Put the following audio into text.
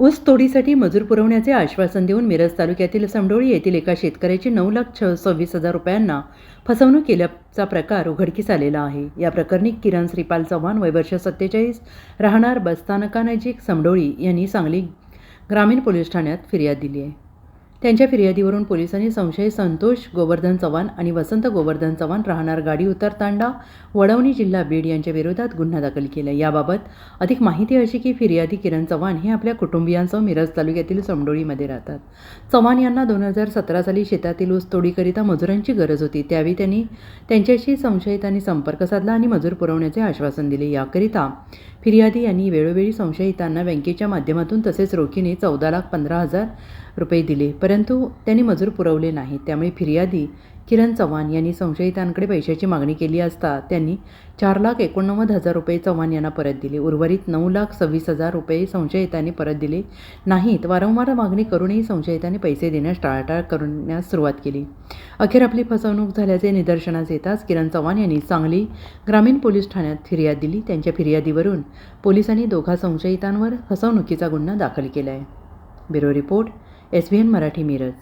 ऊस तोडीसाठी मजूर पुरवण्याचे आश्वासन देऊन मिरज तालुक्यातील समडोळी येथील एका शेतकऱ्याची नऊ लाख छ सव्वीस हजार रुपयांना फसवणूक केल्याचा प्रकार उघडकीस आलेला आहे. या प्रकरणी किरण श्रीपाल चव्हाण वयवर्ष सत्तेचाळीस राहणार बसस्थानकानजीक समडोळी यांनी सांगली ग्रामीण पोलीस ठाण्यात फिर्याद दिली आहे. त्यांच्या फिर्यादीवरून पोलिसांनी संशयित संतोष गोवर्धन चव्हाण आणि वसंत गोवर्धन चव्हाण राहणार गाडी उतरतांडा वडवणी जिल्हा बीड यांच्या विरोधात गुन्हा दाखल केला. याबाबत अधिक माहिती अशी की फिर्यादी किरण चव्हाण हे आपल्या कुटुंबियांसह मिरज तालुक्यातील समडोळीमध्ये राहतात. चव्हाण यांना दोन हजार सतरा साली शेतातील ऊस तोडीकरिता मजुरांची गरज होती. त्यावेळी त्यांनी त्यांच्याशी संशयितांनी संपर्क साधला आणि मजूर पुरवण्याचे आश्वासन दिले. याकरिता फिर्यादी यांनी वेळोवेळी संशयितांना बँकेच्या माध्यमातून तसेच रोखीने चौदा लाख पंधरा हजार रुपये दिले परंतु त्यांनी मजूर पुरवले नाही त्यामुळे फिर्यादी किरण चव्हाण यांनी संशयितांकडे पैशाची मागणी केली असता त्यांनी चार लाख एकोणनव्वद हजार रुपये चव्हाण यांना परत दिले. उर्वरित नऊ लाख सव्वीस हजार रुपये संशयितांनी परत दिले. नाहीत वारंवार मागणी करूनही संशयितांनी पैसे देण्यास टाळाटाळ करण्यास सुरुवात केली. अखेर आपली फसवणूक झाल्याचे निदर्शनास येताच किरण चव्हाण यांनी सांगली ग्रामीण पोलीस ठाण्यात फिर्याद दिली. त्यांच्या फिर्यादीवरून पोलिसांनी दोघा संशयितांवर फसवणुकीचा गुन्हा दाखल केला आहे bureau report S V N Marathi Miraj.